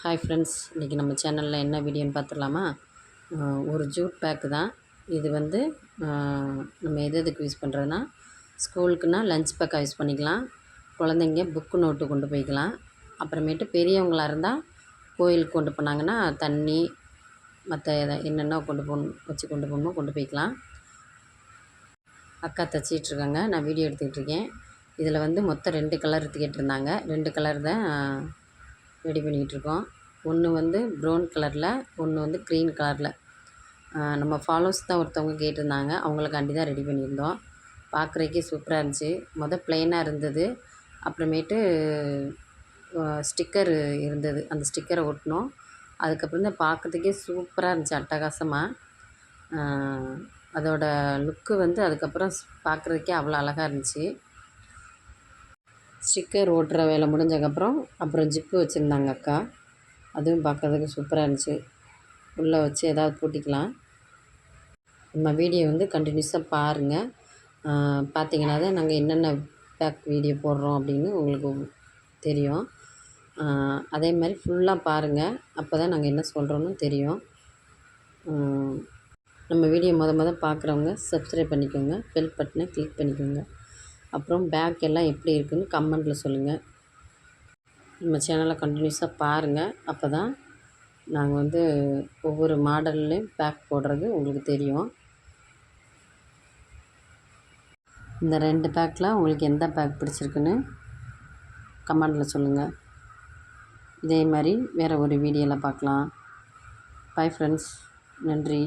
Hi friends இன்றைக்கி நம்ம சேனலில் என்ன வீடியோன்னு பார்த்துடலாமா? ஒரு ஜூட் பேக்கு தான். இது வந்து நம்ம எது எதுக்கு யூஸ் பண்ணுறதுனா ஸ்கூலுக்குன்னா லஞ்ச் பேக்காக யூஸ் பண்ணிக்கலாம். குழந்தைங்க புக்கு நோட்டு கொண்டு போய்க்கலாம். அப்புறமேட்டு பெரியவங்களாக இருந்தால் கோயிலுக்கு கொண்டு போனாங்கன்னா தண்ணி மற்ற எதை என்னென்ன கொண்டு போகணும் வச்சு கொண்டு போகணுமோ கொண்டு போய்க்கலாம். அக்கா தச்சிட்ருக்காங்க நான் வீடியோ எடுத்துக்கிட்டு இருக்கேன். இதில் வந்து மொத்தம் ரெண்டு கலர் கேட்டிருந்தாங்க. ரெண்டு கலர் தான் ரெடி பண்ணிக்கிட்டு இருக்கோம் ஒன்று வந்து ப்ரௌன் கலரில் ஒன்று வந்து க்ரீன் கலரில் நம்ம ஃபாலோஸ் தான் ஒருத்தவங்க கேட்டிருந்தாங்க. அவங்களுக்காண்டி தான் ரெடி பண்ணியிருந்தோம். பார்க்குறக்கே சூப்பராக இருந்துச்சு. மொதல் ப்ளைனாக இருந்தது. அப்புறமேட்டு ஸ்டிக்கர் இருந்தது. அந்த ஸ்டிக்கரை ஒட்டினோம். அதுக்கப்புறம் தான் பார்க்கறதுக்கே சூப்பராக இருந்துச்சு அட்டகாசமாக அதோட லுக்கு வந்து அதுக்கப்புறம் பார்க்குறதுக்கே அவ்வளோ அழகாக இருந்துச்சு. ஸ்டிக்கர் ஓட்டுற வேலை முடிஞ்சக்கப்புறம் அப்புறம் ஜிப்பு வச்சுருந்தாங்க அக்கா. அதுவும் பார்க்கறதுக்கு சூப்பராக இருந்துச்சு. உள்ளே வச்சு ஏதாவது பூட்டிக்கலாம். நம்ம வீடியோ வந்து கண்டினியூஸாக பாருங்கள் பார்த்தீங்கன்னா தான் நாங்கள் என்னென்ன பேக் வீடியோ போடுறோம் அப்படின்னு உங்களுக்கு தெரியும். அதே மாதிரி ஃபுல்லாக பாருங்கள் அப்போ தான் நாங்கள் என்ன சொல்கிறோன்னு தெரியும். நம்ம வீடியோ மொதல் மொதல் பார்க்குறவங்க சப்ஸ்கிரைப் பண்ணிக்கோங்க. பெல் பட்டனை கிளிக் பண்ணிக்கோங்க. அப்புறம் பேக் எல்லாம் எப்படி இருக்குதுன்னு கமெண்ட்டில் சொல்லுங்கள் நம்ம சேனலை கண்டினியூஸாக பாருங்கள் அப்போ தான் நாங்கள் வந்து ஒவ்வொரு மாடல்லையும் பேக் போடுறது உங்களுக்கு தெரியும். இந்த ரெண்டு பேக்கில் உங்களுக்கு எந்த பேக் பிடிச்சிருக்குன்னு கமெண்டில் சொல்லுங்கள் இதே மாதிரி வேறு ஒரு வீடியோவில் பார்க்கலாம். பாய் ஃப்ரெண்ட்ஸ் நன்றி.